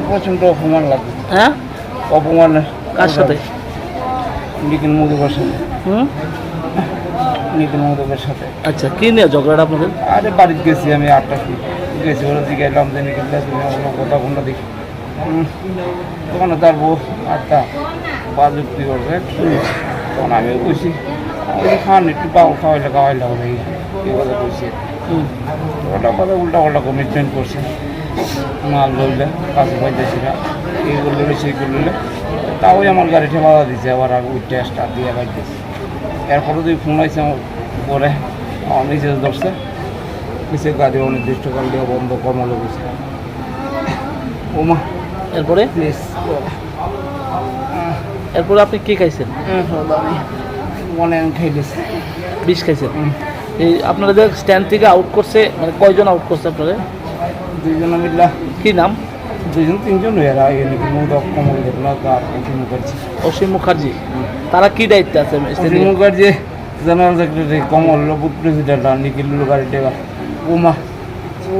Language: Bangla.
আমার প্রচণ্ড অপমান লাগে হ্যাঁ? অপমান কার সাথে? নিখিল মধুকের সাথে। হুম? নিখিল মধুকের সাথে। আচ্ছা কি নিয়ে ঝগড়াটা আপনাদের? আরে বাড়িতে গেছি আমি আটটা গেছি ওরা জিজ্ঞাসলাম যে নিখিল দা তুমি আমার কথা কোনটা দেখি। তখন তার বউ আটটা বাজুক্তি করবে? তখন আমি বসি। আমি খান একটু পাও খাওয়াইলে খাওয়াইলে হবে। এই কথা হুম। ওটা কথা উল্টা পাল্টা কমিটমেন্ট করছে মাল ধরলে কাছে পাইতেছি না এই করলে সেই করলে তাও আমার গাড়িটা বাধা দিচ্ছে আবার আগে উঠে স্টার্ট দিয়ে বাইতেছে এরপরে তুই ফোন আইছে আমার পরে আমার নিচে ধরছে নিচে গাড়ি অনির্দিষ্টকাল দিয়ে বন্ধ কমালো গেছে ওমা এরপরে? প্লিজ এরপরে আপনি কি খাইছেন? মনে আমি খাইতেছি বিষ খাইছেন? এই আপনাদের স্ট্যান্ড থেকে আউট করছে মানে কয়জন আউট করছে আপনাদের? দুইজন মিল্লা কি নাম? দুইজন তিনজন নাকি মুখ কমল দেখল তার কঠিন করছে অসীম মুখার্জি। তারা কি দায়িত্বে আছে Asim Mukherjee general secretary Kamal booth president আর নিখিল গাড়ি ডেবা উমা। ও